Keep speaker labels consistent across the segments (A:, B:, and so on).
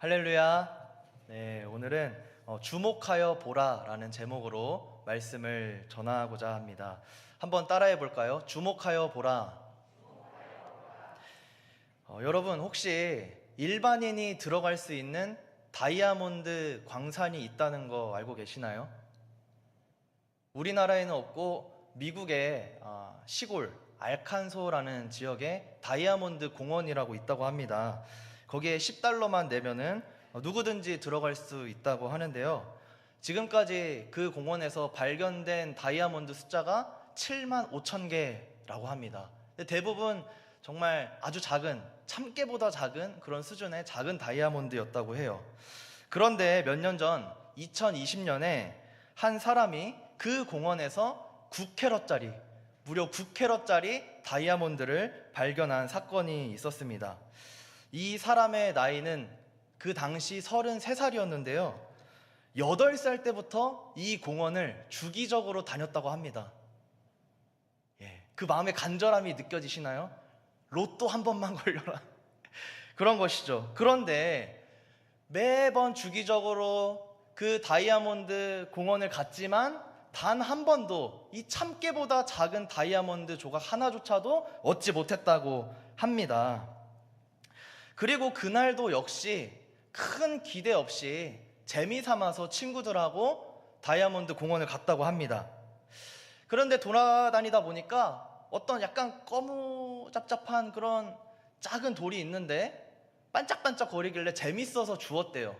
A: 할렐루야. 네, 오늘은 어, 주목하여 보라라는 제목으로 말씀을 전하고자 합니다. 한번 따라해 볼까요? 주목하여 보라. 어, 여러분 혹시 일반인이 들어갈 수 있는 다이아몬드 광산이 있다는 거 알고 계시나요? 우리나라에는 없고 미국의 아, 시골 알칸소라는 지역에 다이아몬드 공원이라고 있다고 합니다. 거기에 10달러만 내면은 어, 누구든지 들어갈 수 있다고 하는데요. 지금까지 그 공원에서 발견된 다이아몬드 숫자가 7만 5천 개라고 합니다. 대부분 정말 아주 작은 참깨보다 작은 그런 수준의 작은 다이아몬드였다고 해요. 그런데 몇 년 전 2020년에 한 사람이 그 공원에서 9캐럿짜리 무려 9캐럿짜리 다이아몬드를 발견한 사건이 있었습니다. 이 사람의 나이는 그 당시 33살이었는데요. 8살 때부터 이 공원을 주기적으로 다녔다고 합니다. 예, 그 마음의 간절함이 느껴지시나요? 로또 한 번만 걸려라. 그런 것이죠. 그런데 매번 주기적으로 그 다이아몬드 공원을 갔지만 단 한 번도 이 참깨보다 작은 다이아몬드 조각 하나조차도 얻지 못했다고 합니다. 그리고 그날도 역시 큰 기대 없이 재미 삼아서 친구들하고 다이아몬드 공원을 갔다고 합니다. 그런데 돌아다니다 보니까 어떤 약간 거무잡잡한 그런 작은 돌이 있는데 반짝반짝 거리길래 재밌어서 주웠대요.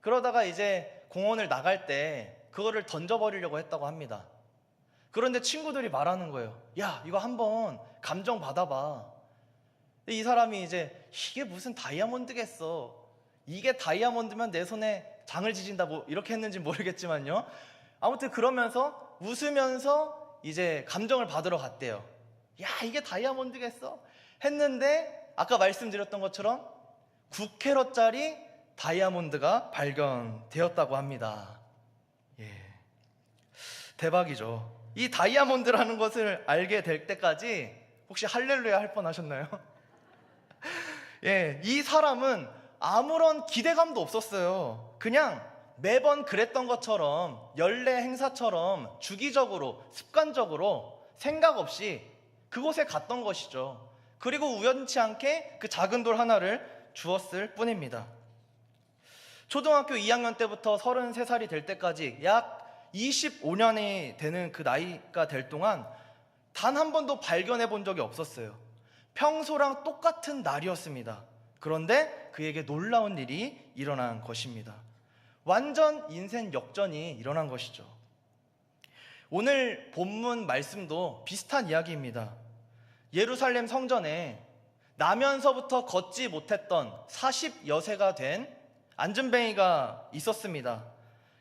A: 그러다가 이제 공원을 나갈 때 그거를 던져버리려고 했다고 합니다. 그런데 친구들이 말하는 거예요. 야, 이거 한번 감정 받아봐. 이 사람이 이제 이게 무슨 다이아몬드겠어. 이게 다이아몬드면 내 손에 장을 지진다 뭐 이렇게 했는지 모르겠지만요. 아무튼 그러면서 웃으면서 이제 감정을 받으러 갔대요. 야, 이게 다이아몬드겠어. 했는데 아까 말씀드렸던 것처럼 9캐럿짜리 다이아몬드가 발견되었다고 합니다. 예. 대박이죠. 이 다이아몬드라는 것을 알게 될 때까지 혹시 할렐루야 할 뻔 하셨나요? 예, 이 사람은 아무런 기대감도 없었어요. 그냥 매번 그랬던 것처럼 연례 행사처럼 주기적으로 습관적으로 생각 없이 그곳에 갔던 것이죠. 그리고 우연치 않게 그 작은 돌 하나를 주었을 뿐입니다. 초등학교 2학년 때부터 33살이 될 때까지 약 25년이 되는 그 나이가 될 동안 단 한 번도 발견해 본 적이 없었어요. 평소랑 똑같은 날이었습니다. 그런데 그에게 놀라운 일이 일어난 것입니다. 완전 인생 역전이 일어난 것이죠. 오늘 본문 말씀도 비슷한 이야기입니다. 예루살렘 성전에 나면서부터 걷지 못했던 40여세가 된 안전뱅이가 있었습니다.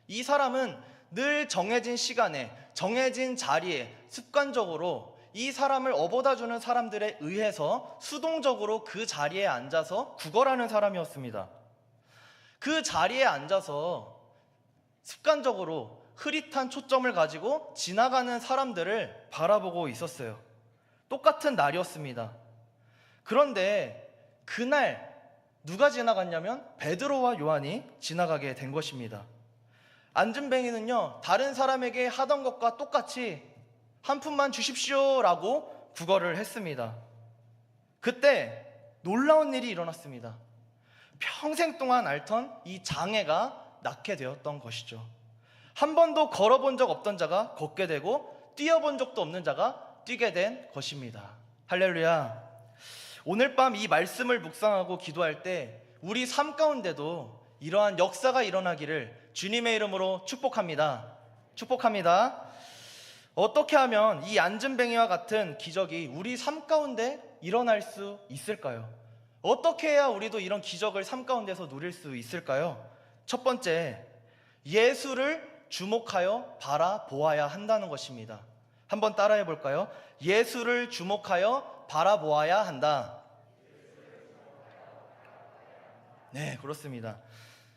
A: 이 사람은 늘 정해진 시간에 정해진 자리에 습관적으로 이 사람을 업어다 주는 사람들에 의해서 수동적으로 그 자리에 앉아서 구걸하는 사람이었습니다. 그 자리에 앉아서 습관적으로 흐릿한 초점을 가지고 지나가는 사람들을 바라보고 있었어요. 똑같은 날이었습니다. 그런데 그날 누가 지나갔냐면 베드로와 요한이 지나가게 된 것입니다. 안전뱅이는요, 다른 사람에게 하던 것과 똑같이 한 푼만 주십시오라고 구걸을 했습니다. 그때 놀라운 일이 일어났습니다. 평생 동안 앓던 이 장애가 낫게 되었던 것이죠. 한 번도 걸어본 적 없던 자가 걷게 되고 뛰어본 적도 없는 자가 뛰게 된 것입니다. 할렐루야. 오늘 밤 이 말씀을 묵상하고 기도할 때 우리 삶 가운데도 이러한 역사가 일어나기를 주님의 이름으로 축복합니다. 축복합니다. 어떻게 하면 이 안전뱅이와 같은 기적이 우리 삶 가운데 일어날 수 있을까요? 어떻게 해야 우리도 이런 기적을 삶 가운데서 누릴 수 있을까요? 첫 번째, 예수를 주목하여 바라보아야 한다는 것입니다. 한번 따라해 볼까요? 예수를 주목하여 바라보아야 한다. 네, 그렇습니다.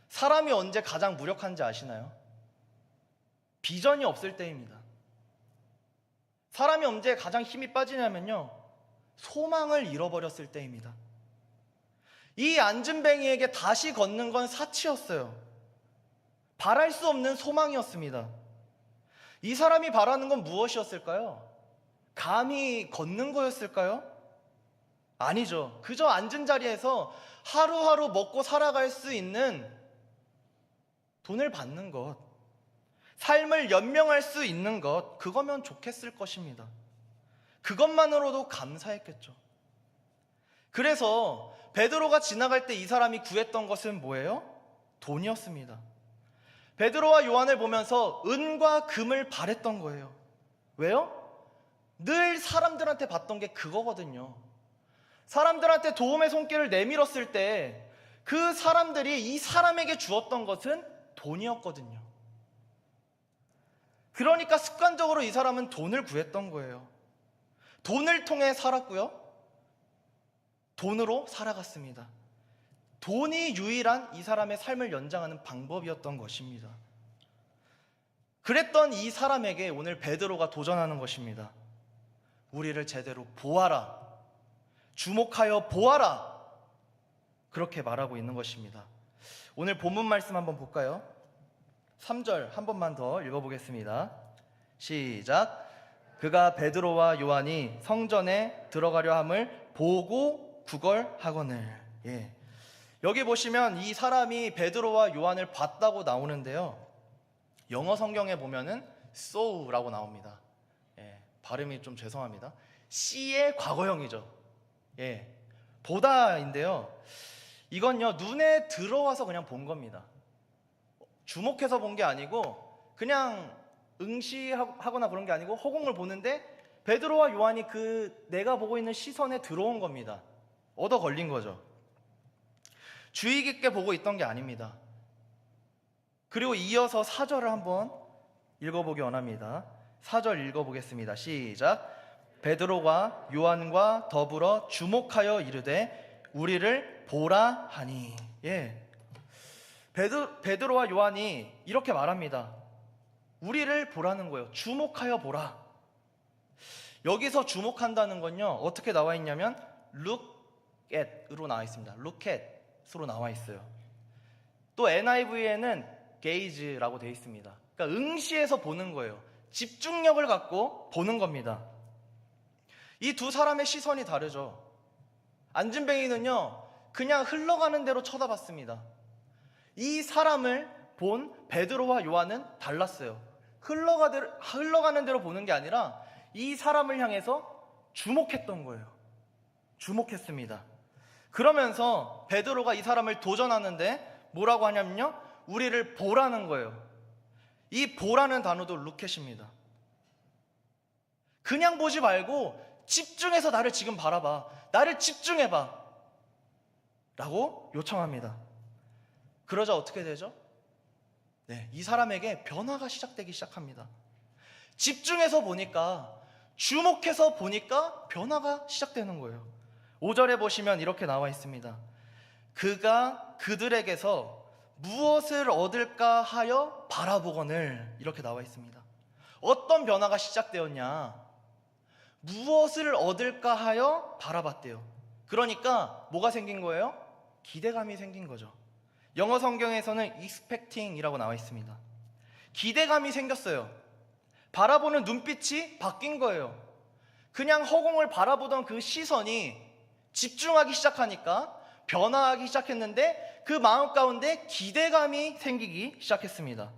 A: 사람이 언제 가장 무력한지 아시나요? 비전이 없을 때입니다. 사람이 언제 가장 힘이 빠지냐면요. 소망을 잃어버렸을 때입니다. 이 안진뱅이에게 다시 걷는 건 사치였어요. 바랄 수 없는 소망이었습니다. 이 사람이 바라는 건 무엇이었을까요? 감히 걷는 거였을까요? 아니죠. 그저 앉은 자리에서 하루하루 먹고 살아갈 수 있는 돈을 받는 것, 삶을 연명할 수 있는 것, 그거면 좋겠을 것입니다. 그것만으로도 감사했겠죠. 그래서 베드로가 지나갈 때 이 사람이 구했던 것은 뭐예요? 돈이었습니다. 베드로와 요한을 보면서 은과 금을 바랬던 거예요. 왜요? 늘 사람들한테 받던 게 그거거든요. 사람들한테 도움의 손길을 내밀었을 때 그 사람들이 이 사람에게 주었던 것은 돈이었거든요. 그러니까 습관적으로 이 사람은 돈을 구했던 거예요. 돈을 통해 살았고요. 돈으로 살아갔습니다. 돈이 유일한 이 사람의 삶을 연장하는 방법이었던 것입니다. 그랬던 이 사람에게 오늘 베드로가 도전하는 것입니다. 우리를 제대로 보아라. 주목하여 보아라. 그렇게 말하고 있는 것입니다. 오늘 본문 말씀 한번 볼까요? 3절 한 번만 더 읽어보겠습니다. 시작. 그가 베드로와 요한이 성전에 들어가려 함을 보고 구걸하거늘. 예. 여기 보시면 이 사람이 베드로와 요한을 봤다고 나오는데요. 영어 성경에 보면은 saw라고 나옵니다. 예, 발음이 좀 죄송합니다. C의 과거형이죠. 예, 보다인데요. 이건요 눈에 들어와서 그냥 본 겁니다. 주목해서 본 게 아니고 그냥 응시하거나 그런 게 아니고 허공을 보는데 베드로와 요한이 그 내가 보고 있는 시선에 들어온 겁니다. 얻어 걸린 거죠. 주의 깊게 보고 있던 게 아닙니다. 그리고 이어서 사절을 한번 읽어보기 원합니다. 사절 읽어보겠습니다. 시작. 베드로가 요한과 더불어 주목하여 이르되 우리를 보라 하니. 예. 베드, 베드 로와 요한이 이렇게 말합니다. 우리를 보라는 거예요. 주목하여 보라. 여기서 주목한다는 건요. 어떻게 나와 있냐면 look at으로 나와 있습니다. look at으로 나와 있어요. 또 NIV에는 gaze라고 되어 있습니다. 그러니까 응시해서 보는 거예요. 집중력을 갖고 보는 겁니다. 이 두 사람의 시선이 다르죠. 안진뱅이는요, 그냥 흘러가는 대로 쳐다봤습니다. 이 사람을 본 베드로와 요한은 달랐어요. 흘러가는 대로 보는 게 아니라 이 사람을 향해서 주목했던 거예요. 주목했습니다. 그러면서 베드로가 이 사람을 도전하는데 뭐라고 하냐면요. 우리를 보라는 거예요. 이 보라는 단어도 루켓입니다. 그냥 보지 말고 집중해서 나를 지금 바라봐. 나를 집중해봐. 라고 요청합니다. 그러자 어떻게 되죠? 네, 이 사람에게 변화가 시작되기 시작합니다. 집중해서 보니까, 주목해서 보니까 변화가 시작되는 거예요. 5절에 보시면 이렇게 나와 있습니다. 그가 그들에게서 무엇을 얻을까 하여 바라보거늘 이렇게 나와 있습니다. 어떤 변화가 시작되었냐? 무엇을 얻을까 하여 바라봤대요. 그러니까 뭐가 생긴 거예요? 기대감이 생긴 거죠. 영어 성경에서는 expecting이라고 나와 있습니다. 기대감이 생겼어요. 바라보는 눈빛이 바뀐 거예요. 그냥 허공을 바라보던 그 시선이 집중하기 시작하니까 변화하기 시작했는데 그 마음 가운데 기대감이 생기기 시작했습니다.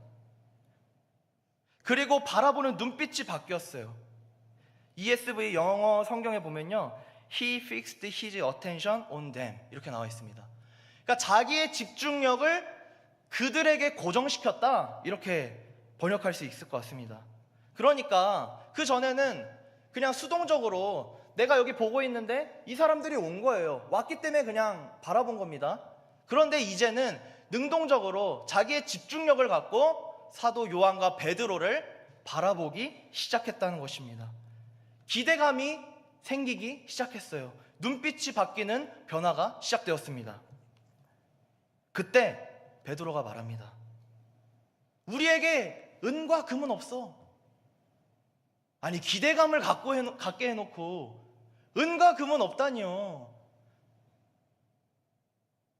A: 그리고 바라보는 눈빛이 바뀌었어요. ESV 영어 성경에 보면요. He fixed his attention on them. 이렇게 나와 있습니다. 그러니까 자기의 집중력을 그들에게 고정시켰다. 이렇게 번역할 수 있을 것 같습니다. 그러니까 그 전에는 그냥 수동적으로 내가 여기 보고 있는데 이 사람들이 온 거예요. 왔기 때문에 그냥 바라본 겁니다. 그런데 이제는 능동적으로 자기의 집중력을 갖고 사도 요한과 베드로를 바라보기 시작했다는 것입니다. 기대감이 생기기 시작했어요. 눈빛이 바뀌는 변화가 시작되었습니다. 그때 베드로가 말합니다. 우리에게 은과 금은 없어. 아니 기대감을 갖고 해놓, 갖게 해놓고 은과 금은 없다니요.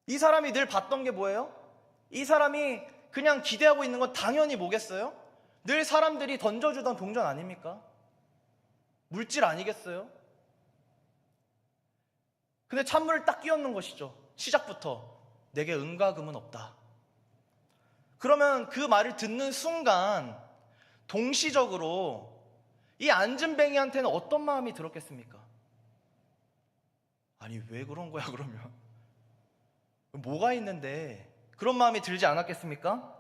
A: 이 사람이 늘 봤던 게 뭐예요? 이 사람이 그냥 기대하고 있는 건 당연히 뭐겠어요? 늘 사람들이 던져주던 동전 아닙니까? 물질 아니겠어요? 근데 찬물을 딱 끼얹는 것이죠. 시작부터 내게 은과 금은 없다. 그러면 그 말을 듣는 순간 동시적으로 이 안진뱅이한테는 어떤 마음이 들었겠습니까? 아니 왜 그런 거야 그러면 뭐가 있는데 그런 마음이 들지 않았겠습니까?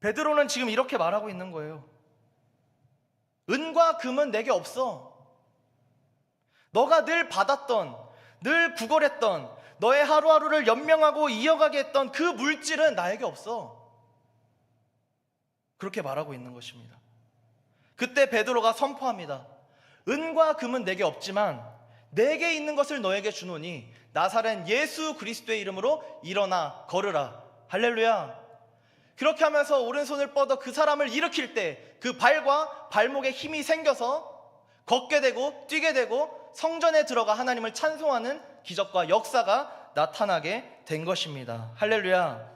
A: 베드로는 지금 이렇게 말하고 있는 거예요. 은과 금은 내게 없어. 너가 늘 받았던, 늘 구걸했던, 너의 하루하루를 연명하고 이어가게 했던 그 물질은 나에게 없어. 그렇게 말하고 있는 것입니다. 그때 베드로가 선포합니다. 은과 금은 내게 없지만 내게 있는 것을 너에게 주노니 나사렛 예수 그리스도의 이름으로 일어나 걸으라. 할렐루야. 그렇게 하면서 오른손을 뻗어 그 사람을 일으킬 때 그 발과 발목에 힘이 생겨서 걷게 되고 뛰게 되고 성전에 들어가 하나님을 찬송하는 기적과 역사가 나타나게 된 것입니다. 할렐루야.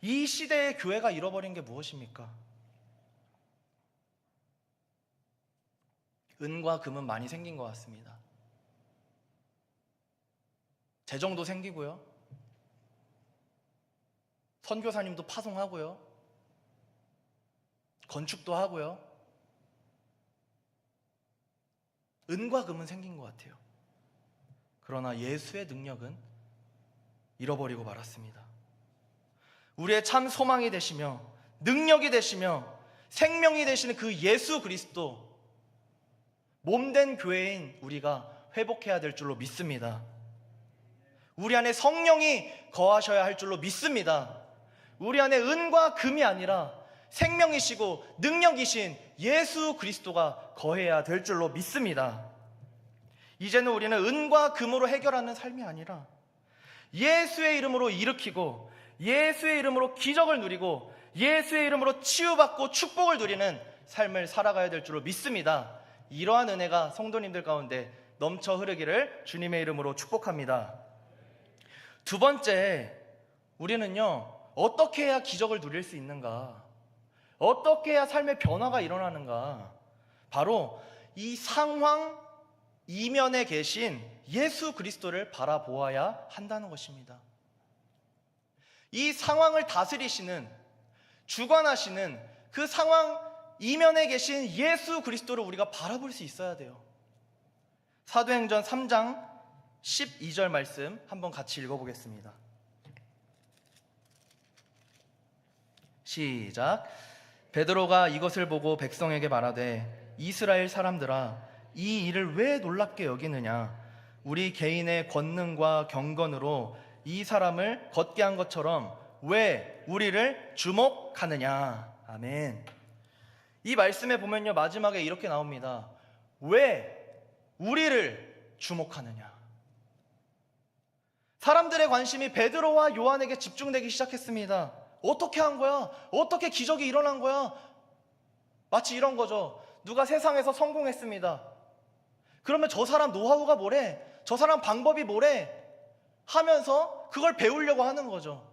A: 이 시대의 교회가 잃어버린 게 무엇입니까? 은과 금은 많이 생긴 것 같습니다. 재정도 생기고요. 선교사님도 파송하고요. 건축도 하고요. 은과 금은 생긴 것 같아요. 그러나 예수의 능력은 잃어버리고 말았습니다. 우리의 참 소망이 되시며 능력이 되시며 생명이 되시는 그 예수 그리스도 몸된 교회인 우리가 회복해야 될 줄로 믿습니다. 우리 안에 성령이 거하셔야 할 줄로 믿습니다. 우리 안에 은과 금이 아니라 생명이시고 능력이신 예수 그리스도가 거해야 될 줄로 믿습니다. 이제는 우리는 은과 금으로 해결하는 삶이 아니라 예수의 이름으로 일으키고 예수의 이름으로 기적을 누리고 예수의 이름으로 치유받고 축복을 누리는 삶을 살아가야 될 줄로 믿습니다. 이러한 은혜가 성도님들 가운데 넘쳐 흐르기를 주님의 이름으로 축복합니다. 두 번째, 우리는요, 어떻게 해야 기적을 누릴 수 있는가? 어떻게 해야 삶의 변화가 일어나는가? 바로 이 상황 이면에 계신 예수 그리스도를 바라보아야 한다는 것입니다. 이 상황을 다스리시는, 주관하시는 그 상황 이면에 계신 예수 그리스도를 우리가 바라볼 수 있어야 돼요. 사도행전 3장 12절 말씀 한번 같이 읽어보겠습니다. 시작. 베드로가 이것을 보고 백성에게 말하되 이스라엘 사람들아 이 일을 왜 놀랍게 여기느냐 우리 개인의 권능과 경건으로 이 사람을 걷게 한 것처럼 왜 우리를 주목하느냐 아멘. 이 말씀에 보면요 마지막에 이렇게 나옵니다. 왜 우리를 주목하느냐? 사람들의 관심이 베드로와 요한에게 집중되기 시작했습니다. 어떻게 한 거야? 어떻게 기적이 일어난 거야? 마치 이런 거죠. 누가 세상에서 성공했습니다. 그러면 저 사람 노하우가 뭐래? 저 사람 방법이 뭐래? 하면서 그걸 배우려고 하는 거죠.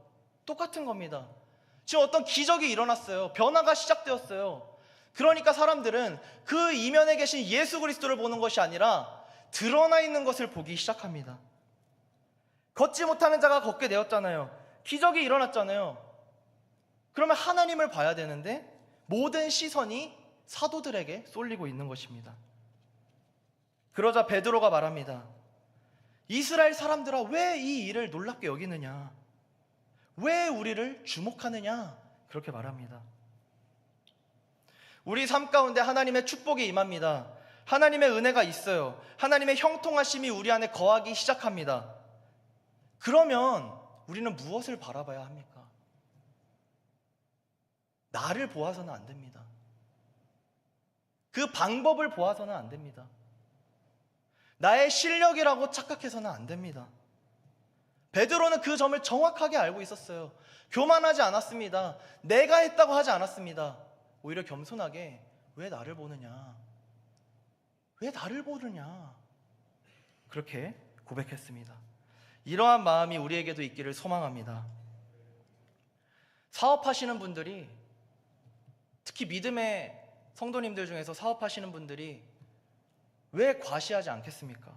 A: 똑같은 겁니다. 지금 어떤 기적이 일어났어요. 변화가 시작되었어요. 그러니까 사람들은 그 이면에 계신 예수 그리스도를 보는 것이 아니라 드러나 있는 것을 보기 시작합니다. 걷지 못하는 자가 걷게 되었잖아요. 기적이 일어났잖아요. 그러면 하나님을 봐야 되는데 모든 시선이 사도들에게 쏠리고 있는 것입니다. 그러자 베드로가 말합니다. 이스라엘 사람들아 왜 이 일을 놀랍게 여기느냐? 왜 우리를 주목하느냐? 그렇게 말합니다. 우리 삶 가운데 하나님의 축복이 임합니다. 하나님의 은혜가 있어요. 하나님의 형통하심이 우리 안에 거하기 시작합니다. 그러면 우리는 무엇을 바라봐야 합니까? 나를 보아서는 안 됩니다. 그 방법을 보아서는 안 됩니다. 나의 실력이라고 착각해서는 안 됩니다. 베드로는 그 점을 정확하게 알고 있었어요. 교만하지 않았습니다. 내가 했다고 하지 않았습니다. 오히려 겸손하게 왜 나를 보느냐? 왜 나를 보느냐? 그렇게 고백했습니다. 이러한 마음이 우리에게도 있기를 소망합니다. 사업하시는 분들이 특히 믿음의 성도님들 중에서 사업하시는 분들이 왜 과시하지 않겠습니까?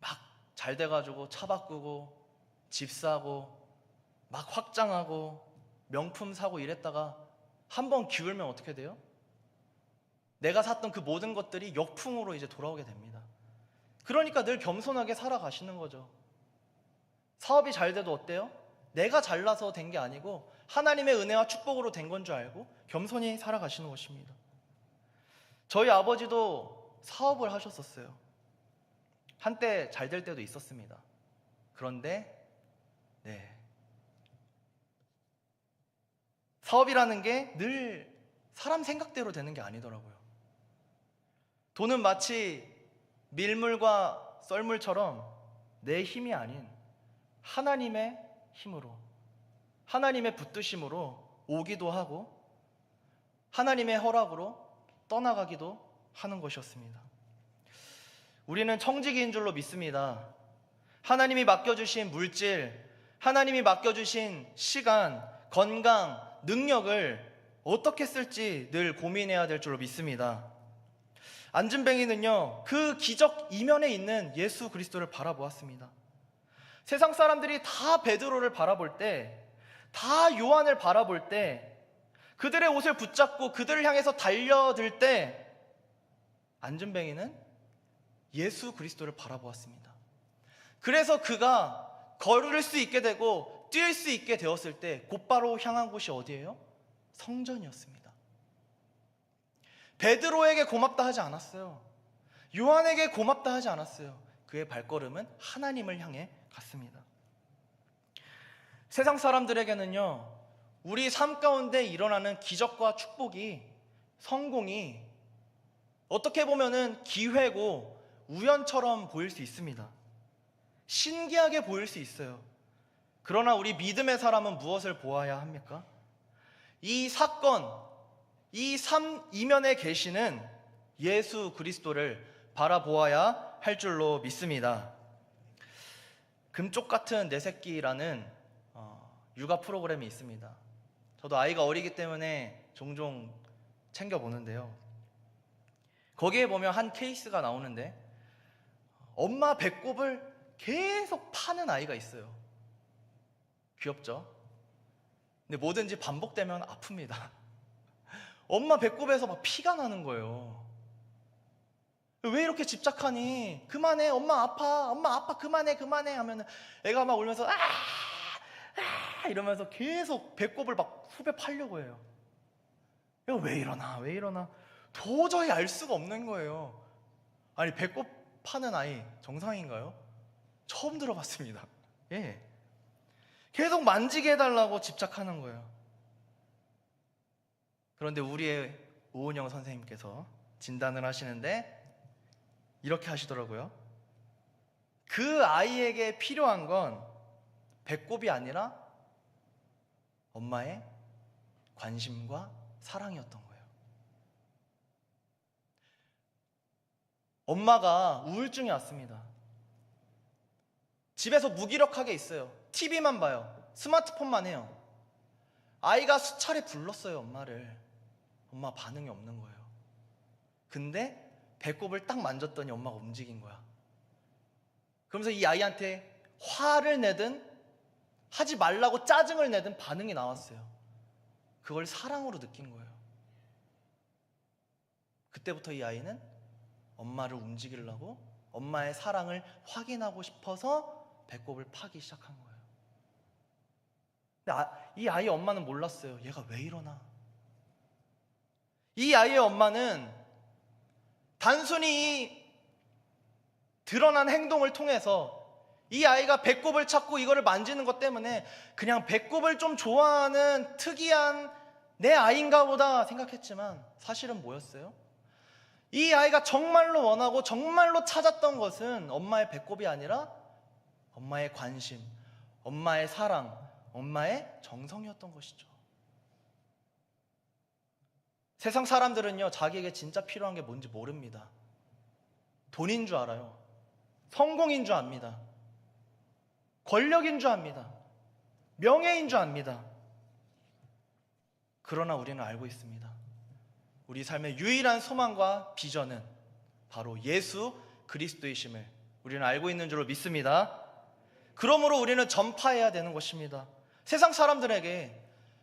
A: 막 잘 돼가지고 차 바꾸고 집 사고 막 확장하고 명품 사고 이랬다가 한 번 기울면 어떻게 돼요? 내가 샀던 그 모든 것들이 역풍으로 이제 돌아오게 됩니다. 그러니까 늘 겸손하게 살아가시는 거죠. 사업이 잘 돼도 어때요? 내가 잘나서 된 게 아니고 하나님의 은혜와 축복으로 된 건 줄 알고 겸손히 살아가시는 것입니다. 저희 아버지도 사업을 하셨었어요. 한때 잘 될 때도 있었습니다. 그런데 네. 사업이라는 게 늘 사람 생각대로 되는 게 아니더라고요. 돈은 마치 밀물과 썰물처럼 내 힘이 아닌 하나님의 힘으로 하나님의 붙드심으로 오기도 하고 하나님의 허락으로 떠나가기도 하는 것이었습니다. 우리는 청지기인 줄로 믿습니다. 하나님이 맡겨주신 물질, 하나님이 맡겨주신 시간, 건강, 능력을 어떻게 쓸지 늘 고민해야 될 줄로 믿습니다. 안진뱅이는요, 그 기적 이면에 있는 예수 그리스도를 바라보았습니다. 세상 사람들이 다 베드로를 바라볼 때, 다 요한을 바라볼 때, 그들의 옷을 붙잡고 그들을 향해서 달려들 때, 안진뱅이는 예수 그리스도를 바라보았습니다. 그래서 그가 걸을 수 있게 되고 뛸 수 있게 되었을 때 곧바로 향한 곳이 어디예요? 성전이었습니다. 베드로에게 고맙다 하지 않았어요. 요한에게 고맙다 하지 않았어요. 그의 발걸음은 하나님을 향해 갔습니다. 세상 사람들에게는요, 우리 삶 가운데 일어나는 기적과 축복이, 성공이 어떻게 보면은 기회고 우연처럼 보일 수 있습니다. 신기하게 보일 수 있어요. 그러나 우리 믿음의 사람은 무엇을 보아야 합니까? 이 사건, 이삶 이면에 계시는 예수 그리스도를 바라보아야 할 줄로 믿습니다. 금쪽 같은 내 새끼라는 어, 육아 프로그램이 있습니다. 저도 아이가 어리기 때문에 종종 챙겨 보는데요. 거기에 보면 한 케이스가 나오는데 엄마 배꼽을 계속 파는 아이가 있어요. 귀엽죠? 근데 뭐든지 반복되면 아픕니다. 엄마 배꼽에서 막 피가 나는 거예요. 왜 이렇게 집착하니? 그만해, 엄마 아파, 엄마 아파, 그만해, 그만해 하면 애가 막 울면서 아, 아 이러면서 계속 배꼽을 막 후배 팔려고 해요. 왜 이러나, 왜 이러나 도저히 알 수가 없는 거예요. 아니 배꼽 파는 아이 정상인가요? 처음 들어봤습니다. 예. 계속 만지게 해달라고 집착하는 거예요. 그런데 우리의 오은영 선생님께서 진단을 하시는데 이렇게 하시더라고요. 그 아이에게 필요한 건 배꼽이 아니라 엄마의 관심과 사랑이었던 거예요. 엄마가 우울증이 왔습니다. 집에서 무기력하게 있어요. TV만 봐요. 스마트폰만 해요. 아이가 수차례 불렀어요, 엄마를. 엄마 반응이 없는 거예요. 근데 배꼽을 딱 만졌더니 엄마가 움직인 거야. 그러면서 이 아이한테 화를 내든 하지 말라고 짜증을 내든 반응이 나왔어요. 그걸 사랑으로 느낀 거예요. 그때부터 이 아이는 엄마를 움직이려고 엄마의 사랑을 확인하고 싶어서 배꼽을 파기 시작한 거예요. 근데 아, 이 아이의 엄마는 몰랐어요. 얘가 왜 이러나. 이 아이의 엄마는 단순히 드러난 행동을 통해서 이 아이가 배꼽을 찾고 이거를 만지는 것 때문에 그냥 배꼽을 좀 좋아하는 특이한 내 아이인가 보다 생각했지만 사실은 뭐였어요? 이 아이가 정말로 원하고 정말로 찾았던 것은 엄마의 배꼽이 아니라 엄마의 관심, 엄마의 사랑, 엄마의 정성이었던 것이죠. 세상 사람들은요, 자기에게 진짜 필요한 게 뭔지 모릅니다. 돈인 줄 알아요. 성공인 줄 압니다. 권력인 줄 압니다. 명예인 줄 압니다. 그러나 우리는 알고 있습니다. 우리 삶의 유일한 소망과 비전은 바로 예수 그리스도이심을 우리는 알고 있는 줄로 믿습니다. 그러므로 우리는 전파해야 되는 것입니다. 세상 사람들에게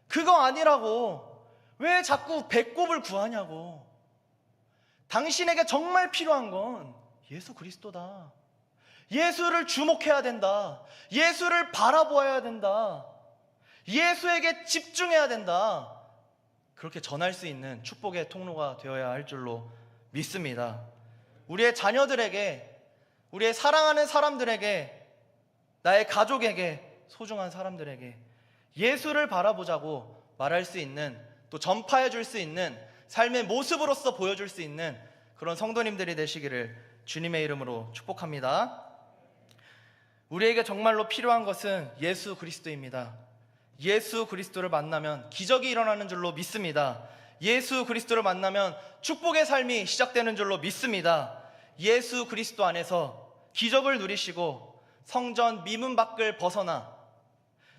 A: 그거 아니라고 왜 자꾸 배꼽을 구하냐고. 당신에게 정말 필요한 건 예수 그리스도다. 예수를 주목해야 된다. 예수를 바라보아야 된다. 예수에게 집중해야 된다. 그렇게 전할 수 있는 축복의 통로가 되어야 할 줄로 믿습니다. 우리의 자녀들에게, 우리의 사랑하는 사람들에게, 나의 가족에게, 소중한 사람들에게 예수를 바라보자고 말할 수 있는 또 전파해 줄 수 있는 삶의 모습으로서 보여줄 수 있는 그런 성도님들이 되시기를 주님의 이름으로 축복합니다. 우리에게 정말로 필요한 것은 예수 그리스도입니다. 예수 그리스도를 만나면 기적이 일어나는 줄로 믿습니다. 예수 그리스도를 만나면 축복의 삶이 시작되는 줄로 믿습니다. 예수 그리스도 안에서 기적을 누리시고 성전 미문 밖을 벗어나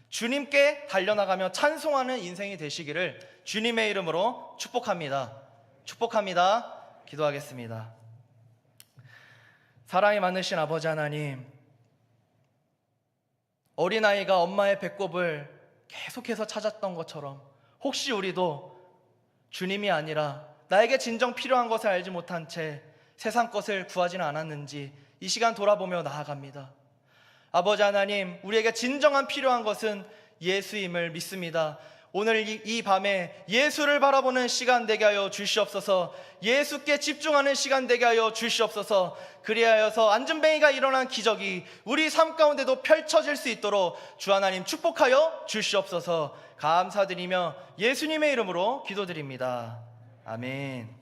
A: 주님께 달려나가며 찬송하는 인생이 되시기를 주님의 이름으로 축복합니다. 축복합니다. 기도하겠습니다. 사랑이 많으신 아버지 하나님, 어린아이가 엄마의 배꼽을 계속해서 찾았던 것처럼 혹시 우리도 주님이 아니라 나에게 진정 필요한 것을 알지 못한 채 세상 것을 구하지는 않았는지 이 시간 돌아보며 나아갑니다. 아버지 하나님, 우리에게 진정한 필요한 것은 예수임을 믿습니다. 오늘 이, 이 밤에 예수를 바라보는 시간 되게 하여 주시옵소서. 예수께 집중하는 시간 되게 하여 주시옵소서. 그리하여서 안전뱅이가 일어난 기적이 우리 삶 가운데도 펼쳐질 수 있도록 주 하나님 축복하여 주시옵소서. 감사드리며 예수님의 이름으로 기도드립니다. 아멘.